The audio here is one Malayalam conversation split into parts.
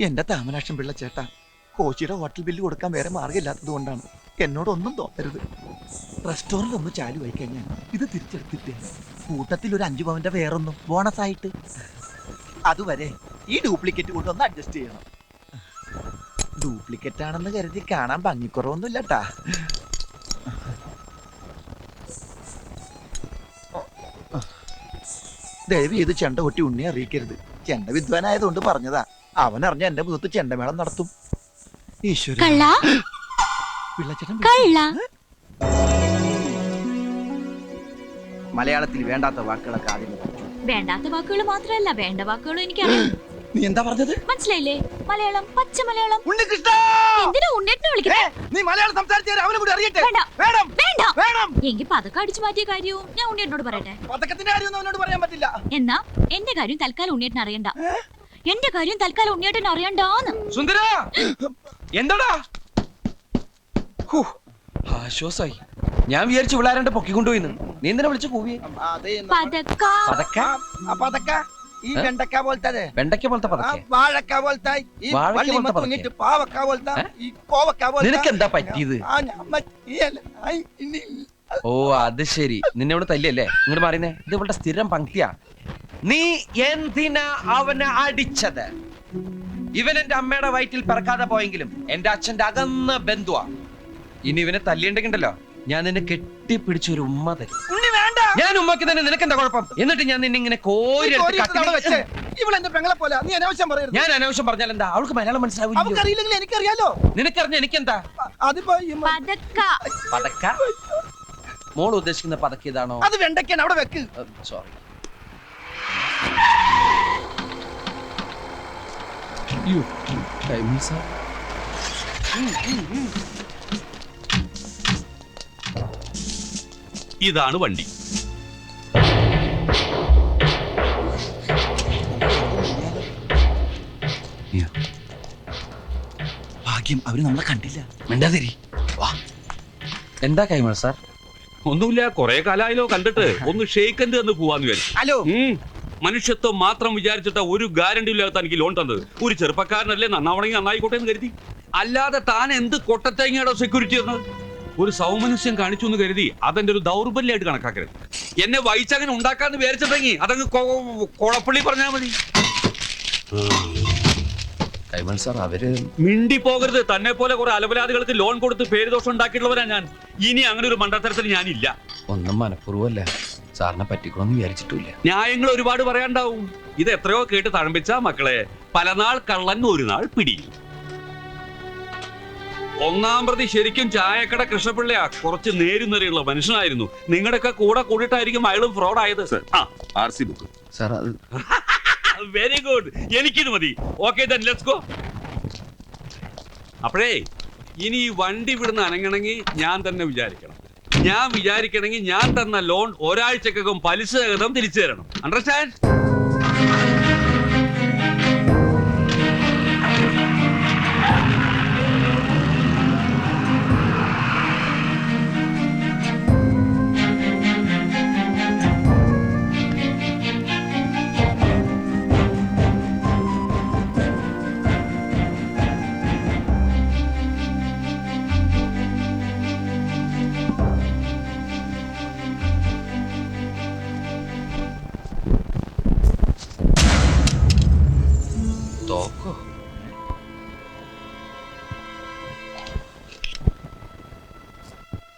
എന്റെ താമരാക്ഷൻ പിള്ള ചേട്ടാ കോച്ചിയുടെ ഹോട്ടൽ ബില്ല് കൊടുക്കാൻ വേറെ മാർഗമില്ലാത്തത് കൊണ്ടാണ്. എന്നോടൊന്നും തോന്നരുത്. റെസ്റ്റോറന്റ് ഒന്ന് ചാലുവായി കഴിഞ്ഞാൽ ഇത് തിരിച്ചെടുത്തിട്ട്. കൂട്ടത്തിൽ ഒരു അഞ്ചു പവന്റെ വേറൊന്നും. ബോണസ് ആയിട്ട്. അതുവരെ ഈ ഡ്യൂപ്ലിക്കേറ്റ് കൊണ്ട് ഒന്ന് അഡ്ജസ്റ്റ് ചെയ്യണം. ഡ്യൂപ്ലിക്കേറ്റ് ആണെന്ന് കരുതി കാണാൻ ഭംഗിക്കുറവൊന്നും ഇല്ലട്ടാ ദയവ് ചെയ്ത് ചെണ്ട കൊട്ടി ഉണ്ണി അറിയിക്കരുത്. ചെണ്ട വിദ്വാനായതുകൊണ്ട് പറഞ്ഞതാ. അവൻ അറിഞ്ഞ എന്റെ മുഖത്ത് ചെണ്ടമേളം നടത്തും. ഈശ്വര. കള്ള? പിള്ളച്ചേട്ടൻ കള്ള? മലയാളത്തിൽ വേണ്ടാത്ത വാക്കുകളൊക്കെ ആദ്യം. വേണ്ടാത്ത വാക്കുകൾ മാത്രമല്ല വേണ്ട വാക്കുകളും എനിക്കറിയാം. നീ എന്താ പറഞ്ഞത്? മനസ്സിലായില്ലേ? മലയാളം പച്ച മലയാളം. ഉണ്ണികൃഷ്ണ! എന്തിനാ ഉണ്ണേട്ടിനെ നീ മലയാളം സംസാരിച്ചാൽ അവനെ കൂടി അറിയട്ടെ. വേണ്ട. വേണം. വേണ്ട. വേണം. എങ്കിൽ പതക്കം അടിച്ചു മാറ്റിയ കാര്യവും ഞാൻ ഉണ്ണിയേട്ടനോട് പറയട്ടെ. പതക്കത്തിന്റെ കാര്യമൊന്നും അവനോട് പറയാൻ പറ്റില്ല. എന്നാ എന്റെ കാര്യം തൽക്കാലം ഉണ്ണിയേട്ടൻ അറിയണ്ട. എന്റെ കാര്യം തൽക്കാലം ഉണ്ണിയേട്ടൻ അറിയണ്ടാന്ന്. സുന്ദര! എന്താടാ? ഹൂ, ആശ്വാസായി. ഞാൻ വിചാരിച്ചു പിള്ളേരണ്ട് പൊക്കിക്കൊണ്ടുപോയിന്ന് നീ എന്തിനാ വിളിച്ചു കൂവിയെ? ഈ? വെണ്ടക്ക പോലത്തെ പോലത്തെ വാഴക്ക പോലത്തെ. ഈ വള്ളിമ പാവക്ക പോലത്തെ. ഏ? ഈ കോവക്ക പോലത്തെ. നിനക്ക് എന്താ പറ്റിയത്. ഓ അത് ശരി. നിന്നെ ഇവിടെ തല്ലിയല്ലേ? ഇങ്ങോട്ട് മാറിയേ ഇത് ഇവളുടെ സ്ഥിരം പങ്ക്തിയാ. നീ എന്തിനാ അവനെ അടിച്ചത്? ഇവൻ എന്റെ അമ്മയുടെ വയറ്റിൽ പിറക്കാതെ പോയെങ്കിലും എന്റെ അച്ഛന്റെ അകന്ന ബന്ധുവാ. ഇനി ഇവനെ തല്ലിയുണ്ടെങ്കിണ്ടല്ലോ ഞാൻ നിന്നെ കെട്ടിപ്പിടിച്ച ഒരു ഉമ്മ തരും. ഉണ്ണി വേണ്ട. ഞാൻ ഉമ്മക്ക് തന്നെ നിനക്ക് എന്താ കുഴപ്പം? എന്നിട്ട് ഞാൻ നിന്നെ ഇങ്ങനെ കോരി ഈ കോരി എടുത്ത് അവിടെ വെച്ചേ. എടുത്ത് ഇവളെന്റെ പെങ്ങളെ പോലെ നീ അനാവശ്യം പറയരുത്. ഞാൻ അനാവശ്യം പറഞ്ഞാൽ എന്താ? അവൾക്ക് മലയാളം മനസ്സിലാവില്ല അവക്കറിയില്ലെങ്കിൽ എനിക്കറിയാലോ. നിനക്കറിഞ്ഞ എനിക്കെന്താ? അതിപ്പോ ഈ മ- പതക്ക. പതക്ക? മോൾ ഉദ്ദേശിക്കുന്ന പതക്കിയതാണോ അത് വെണ്ടയ്ക്കാണ് അവിടെ വെക്ക്. സോറി ഇതാണ് വണ്ടി. ഭാഗ്യം അവർ നമ്മളെ കണ്ടില്ല. മിണ്ടാതിരി. വാ. എന്താ കൈമൾ സാർ? ഒന്നുമില്ല കൊറേ കാലായാലോ കണ്ടിട്ട്. ഒന്ന് ഷെയ്ക്കൻഡ് എന്ന് പോവാന്ന് വിചാരിച്ചു. ഹലോ. ഉം. മനുഷ്യത്വം മാത്രം വിചാരിച്ചിട്ട് ഒരു ഗ്യാരണ്ടി ഇല്ലാത്ത എനിക്ക് ലോൺ തന്നത്. ഒരു ചെറുപ്പക്കാരനല്ലേ നന്നാവണമെങ്കിൽ നന്നായിക്കോട്ടെ എന്ന് കരുതി. അല്ലാതെ താൻ എന്ത് കൊട്ടത്തേങ്ങയുടെ സെക്യൂരിറ്റി തന്നത്? ഒരു സൗമനസ്യം കാണിച്ചു എന്ന് കരുതി അതെന്റെ ഒരു ദൗർബല്യമായിട്ട് കണക്കാക്കരുത്. എന്നെ വൈച്ചങ്ങനെ ഉണ്ടാക്കാന്ന് വിചാരിച്ചിട്ടെങ്കിൽ അതങ്ങ് കൊളപ്പള്ളി പറഞ്ഞാൽ മതി. കൈമൾ സാർ അവർ മിണ്ടി പോകരുത് തന്നെ പോലെ കുറെ അലപലാദികൾക്ക് ലോൺ കൊടുത്ത് പേര് ദോഷം ഉണ്ടാക്കിയിട്ടുള്ളവരാ ഞാൻ. ഇനി അങ്ങനെ ഒരു മണ്ടത്തരത്തിൽ ഞാനില്ല. ഒന്നും മനഃപൂർവമല്ല. സാറിനെ പറ്റിക്കണമെന്ന് വിചാരിച്ചിട്ടില്ല ന്യായങ്ങൾ ഒരുപാട് പറയാണ്ടാവും ഇത് എത്രയോ കേട്ട് തഴമ്പിച്ച മക്കളെ. പലനാൾ കള്ളൻ ഒരു നാൾ പിടി ഒന്നാം പ്രതി ശരിക്കും ചായക്കട കൃഷ്ണപിള്ളയാ. കുറച്ച് നേരുന്നരെയുള്ള മനുഷ്യനായിരുന്നു. നിങ്ങളുടെയൊക്കെ കൂടെ കൂടിയിട്ടായിരിക്കും അയാളും ഫ്രോഡ് ആയത് ആ. R C book. സാർ അത് വെരി ഗുഡ് എനിക്കിത് മതി. ഓക്കെ ദെൻ ലെറ്റ്സ് ഗോ അപ്പോഴേ ഇനി ഈ വണ്ടി വിടുന്ന അനങ്ങണമെങ്കിൽ ഞാൻ തന്നെ വിചാരിക്കണം. ഞാൻ വിചാരിക്കണമെങ്കിൽ ഞാൻ തന്ന ലോൺ ഒരാഴ്ചക്കകം പലിശ സഹിതം തിരിച്ചു തരണം. അണ്ടർസ്റ്റാൻഡ്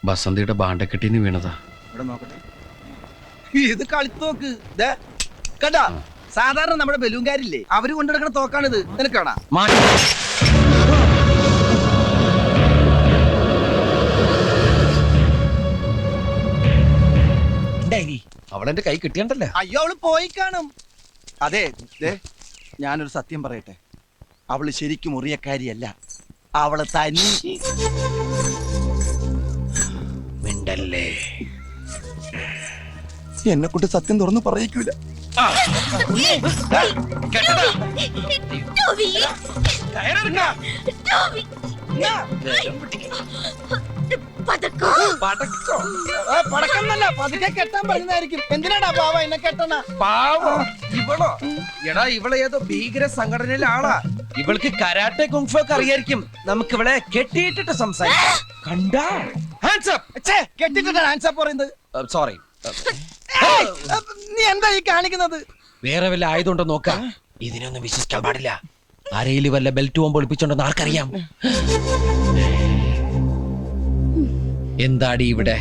ബസന്തിയുടെ ബാണ്ടക്കെട്ടിന്ന് വീണതാ. ഇവിടെ നോക്കട്ടെ. ഇത് കളിത്തോക്ക് കണ്ടാ? സാധാരണ നമ്മുടെ ബലൂങ്കാരില്ലേ അവർ കൊണ്ടുനടക്കുന്ന തോക്കാണിത്. നിനക്കാണാ അവളെന്റെ കൈ കിട്ടിയണ്ടല്ലേ? അയ്യോ അവൾ പോയി കാണും. അതെ ഞാനൊരു സത്യം പറയട്ടെ. അവൾ ശരിക്കും മുറിയക്കാരിയല്ല അവൾ തനി. മിണ്ടല്ലേ എന്നെ കൊണ്ട് സത്യം തുറന്ന് പറയിക്കൂല. പതക്ക? കെട്ടാൻ പറഞ്ഞതായിരിക്കും എന്തിനാടാ പാവ എന്നെ കെട്ടണ? പാവോ. ഇവളോ? എടാ ഇവളെ ഏതോ ഭീകര സംഘടനയിലെ ആളാ. ഇവൾക്ക് കരാട്ടെ കുങ്ഫു ഒക്കെ അറിയായിരിക്കും. നമുക്ക് ഇവളെ കെട്ടിയിട്ടിട്ട് സംസാരിക്കാം. കണ്ടാ? ഹാൻഡ്സ് ഛേ, കെട്ടിട്ടിട്ടാണ് ആൻസർ പറയുന്നത്. സോറി നീ എന്താ ഈ കാണിക്കുന്നത്? വേറെ വല്ല ആയതുകൊണ്ടോ നോക്ക. ഇതിനൊന്നും വിശ്വസിക്കാൻ പാടില്ല. ആരെങ്കിലും വല്ല ബെൽറ്റ് പോകുമ്പോൾ ഒളിപ്പിച്ചോണ്ടെന്ന് ആർക്കറിയാം. എന്താടി ഇവിടെ?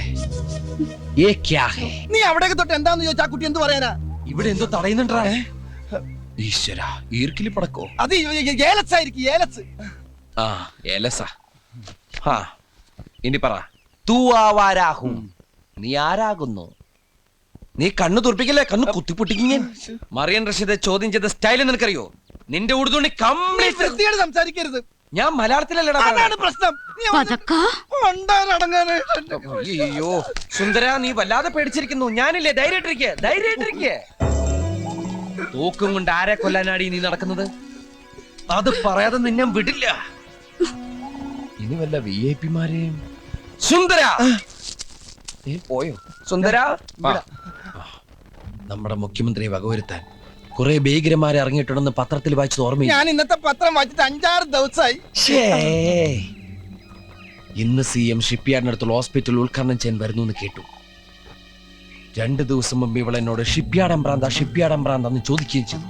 നീ അവിടെ തൊട്ട് എന്താന്ന് ചോദിച്ചാ കുട്ടി എന്ത് പറയാനാ? ഇവിടെ എന്തോ തടയുന്നുണ്ടാ? ഈശ്വര ഈർക്കിലി പടക്കോ? അത് ഏലസ് ആയിരിക്കും ഏലസ് ആ ഏലസാ ഹാ ഇനി പറ. തൂ ആവാരാഹും നീ ആരാകുന്നു? നീ കണ്ണു തുറപ്പിക്കല്ലേ? കണ്ണു കുത്തിപ്പൊട്ടിക്കും മറിയൻ റഷീദ് ചോദ്യം ചെയ്ത സ്റ്റൈൽ നിനക്കറിയോ? നിന്റെ ഉടുതുണി കംപ്ലീറ്റ് വൃത്തിയോട് സംസാരിക്കരുത്. ഞാൻ മലയാളത്തിലല്ലടാ അതാണ് പ്രശ്നം. നീ പതക്ക? ഉണ്ടാകാനായിട്ട് അയ്യോ സുന്ദര നീ വല്ലാതെ പേടിച്ചിരിക്കുന്നു. ഞാനില്ലേ? ധൈര്യമായിട്ടിരിക്കെ ധൈര്യമായിട്ടിരിക്കെ. തൂക്കും കൊണ്ട് ആരെ കൊല്ലാനാടി നീ നടക്കുന്നത്? അത് പറയാതെ നിന്നെ വിടില്ല. ഇനി വല്ല വി ഐ പിമാരെയും സുന്ദര! പോയോ? സുന്ദര. നമ്മുടെ മുഖ്യമന്ത്രിയെ വകവരുത്താൻ കുറെ ഭീകരന്മാരെ ഇറങ്ങിയിട്ടുണ്ടെന്ന് പത്രത്തിൽ വായിച്ചത് ഓർമ്മ ഞാൻ ഇന്നത്തെ പത്രം വായിച്ചിട്ട് അഞ്ചാറ് ദിവസമായി. ഇന്ന് സി എം ഷിപ്പ്യാർഡിനടുത്തുള്ള ഹോസ്പിറ്റൽ ഉദ്ഘാടനം ചെയ്യാൻ വരുന്നു എന്ന് കേട്ടു. രണ്ട് ദിവസം മുമ്പ് ഇവൾ എന്നോട് ഷിപ്പ്യാർഡ് അമ്പ്രാന്ത ഷിപ്പ്യാർഡ് അമ്പ്രാന്ത എന്ന് ചോദിക്കുകയും ചെയ്തു.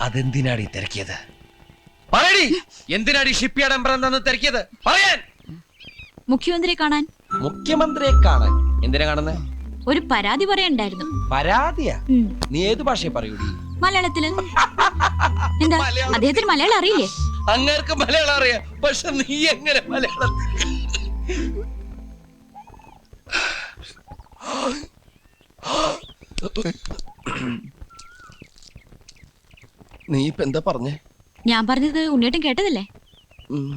അതെന്തിനാടി തിരക്കിയത്? പറയടി! എന്തിനാടി ഷിപ്പ്യാർഡ് അമ്പ്രാന്ത എന്ന് തിരക്കിയത്? പറയാൻ! മുഖ്യമന്ത്രിയെ കാണാൻ? മുഖ്യമന്ത്രിയെ കാണാൻ. എന്തിനാ കാണുന്നത് ഒരു പരാതി പറയണ്ടായിരുന്നു പരാതിയാ? ഉം. നീ ഏത് ഭാഷയെ പറയൂടി? മലയാളത്തിൽ. എന്താ? മലയാളം. അദ്ദേഹത്തിന് മലയാളം അറിയില്ലേ? അങ്ങേർക്ക് മലയാളം അറിയാം. പക്ഷെ നീ എങ്ങനെ മലയാളം നീ ഇപ്പൊ എന്താ പറഞ്ഞേ? ഞാൻ പറഞ്ഞത് ഉണ്ണിയേട്ടൻ കേട്ടതല്ലേ? ഉം.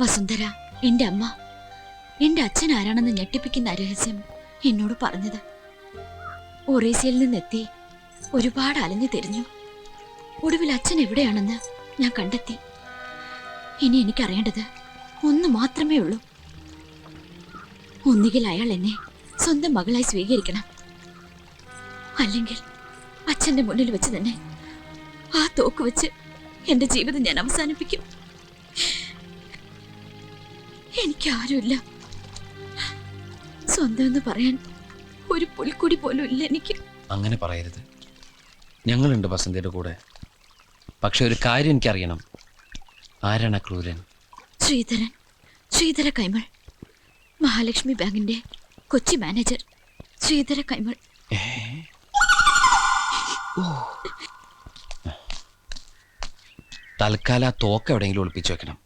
വസുന്ധര എന്റെ അമ്മ എന്റെ അച്ഛൻ ആരാണെന്ന് ഞെട്ടിപ്പിക്കുന്ന രഹസ്യം എന്നോട് പറഞ്ഞത്. ഒറീസയിൽ നിന്നെത്തി ഒരുപാട് അലഞ്ഞു തിരിഞ്ഞു. ഒടുവിൽ അച്ഛൻ എവിടെയാണെന്ന് ഞാൻ കണ്ടെത്തി. ഇനി എനിക്കറിയേണ്ടത് ഒന്ന് മാത്രമേ ഉള്ളൂ. ഒന്നുകിൽ അയാൾ എന്നെ സ്വന്തം മകളായി സ്വീകരിക്കണം. അല്ലെങ്കിൽ അച്ഛന്റെ മുന്നിൽ വെച്ച് തന്നെ ആ തോക്ക് വെച്ച് എന്റെ ജീവിതം ഞാൻ അവസാനിപ്പിക്കും. എനിക്ക് ആരുമില്ല സ്വന്തം എന്ന് പറയാൻ ഒരു പുൽക്കുടി പോലും ഇല്ല എനിക്ക്. അങ്ങനെ പറയരുത്. ഞങ്ങളുണ്ട് വസന്തയുടെ കൂടെ. പക്ഷെ ഒരു കാര്യം എനിക്കറിയണം. ആരാണ് ക്രൂരൻ? ശ്രീധരൻ. ശ്രീധര കൈമൾ. മഹാലക്ഷ്മി ബാങ്കിന്റെ കൊച്ചി മാനേജർ. ശ്രീധര കൈമൾ. തൽക്കാലം ആ തോക്ക് എവിടെയെങ്കിലും ഒളിപ്പിച്ചു വെക്കണം.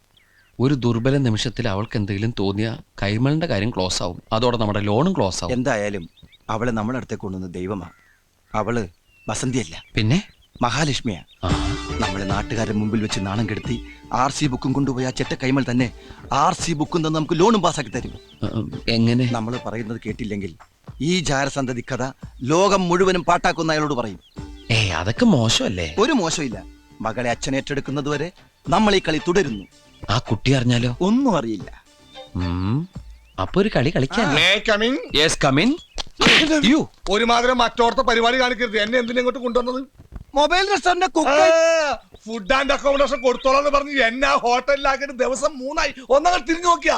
ഒരു ദുർബല നിമിഷത്തിൽ അവൾക്ക് എന്തെങ്കിലും തോന്നിയ കൈമളിന്റെ കാര്യം ക്ലോസ് ആവും. അതോടെ നമ്മുടെ ലോണും ക്ലോസ് ആവും. എന്തായാലും അവളെ നമ്മുടെ അടുത്തേക്ക് കൊണ്ടുവന്ന ദൈവമാ. അവൾ വസന്തിയല്ല. പിന്നെ? മഹാലക്ഷ്മിയാ. നമ്മളെ നാട്ടുകാരുടെ മുമ്പിൽ വെച്ച് നാണം കെടുത്തി ആർ സി ബുക്കും കൊണ്ടുപോയി ആ ചെറ്റ കൈമൾ തന്നെ ആർ സി ബുക്കും തന്നെ നമുക്ക് ലോണും പാസ്സാക്കി തരും. എങ്ങനെ? നമ്മൾ പറയുന്നത് കേട്ടില്ലെങ്കിൽ ഈ ജാരസന്തതി കഥ ലോകം മുഴുവനും പാട്ടാക്കുന്ന അയാളോട് പറയും. ഏ അതൊക്കെ മോശമല്ലേ? ഒരു മോശമില്ല. മകളെ അച്ഛൻ ഏറ്റെടുക്കുന്നത് വരെ നമ്മൾ ഈ കളി തുടരുന്നു. ആ കുട്ടി അറിഞ്ഞാലോ? ഒന്നും അറിയില്ല. അപ്പൊ ഒരു കളി കമിൻ യെസ് കമിൻ യു ഒരുമാതിരി മറ്റോർത്ത പരിപാടി കാണിക്കരുത്. എന്നെ എന്തിനാ ഇങ്ങോട്ട് കൊണ്ടുവന്നത്? Mobile restaurant food and accommodation കൊടുത്തോളാന്ന് പറഞ്ഞ് എന്നെ ആ ഹോട്ടലിലാക്കിയിട്ട് ദിവസം മൂന്നായി. ഒന്നങ്ങൾ തിരിഞ്ഞു നോക്കിയാ.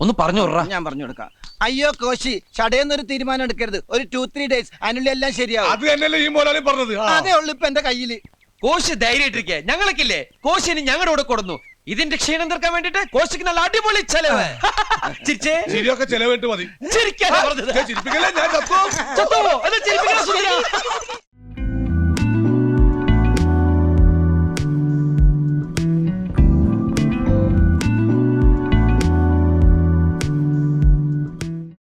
ഒന്ന് പറഞ്ഞു. ഞാൻ പറഞ്ഞു കൊടുക്കാം. അയ്യോ കോശി ചടയെന്നൊരു തീരുമാനം എടുക്കരുത്. ഒരു ടു ത്രീ ഡേയ്സ് അതിനുള്ളിൽ എല്ലാം ശരിയാവും. അത് തന്നെയല്ലേ ഈ മോലാലും പറഞ്ഞത്. ആ. അതേ ഉള്ളു ഇപ്പൊ എന്റെ കയ്യിൽ. കോശി ധൈര്യമായിട്ടിരിക്കെ ഞങ്ങൾക്കില്ലേ? കോശി ഇനി ഞങ്ങളുടെ കൂടെ കൊടുന്നു. ഇതിന്റെ ക്ഷീണം തീർക്കാൻ വേണ്ടിട്ട് കോശിക്ക് നല്ല അടിപൊളി ചെലവ്. ചിരിച്ചേ. ശരിയൊക്കെ ചെലവിട്ട് മതി. ചിരിക്കാനാ പറഞ്ഞത്. ചിരിപ്പിക്കല്ലേ ഞാൻ ചത്തോ. ചത്തുവോ? എന്നാ ചിരിപ്പിക്കണ സുന്ദരാ.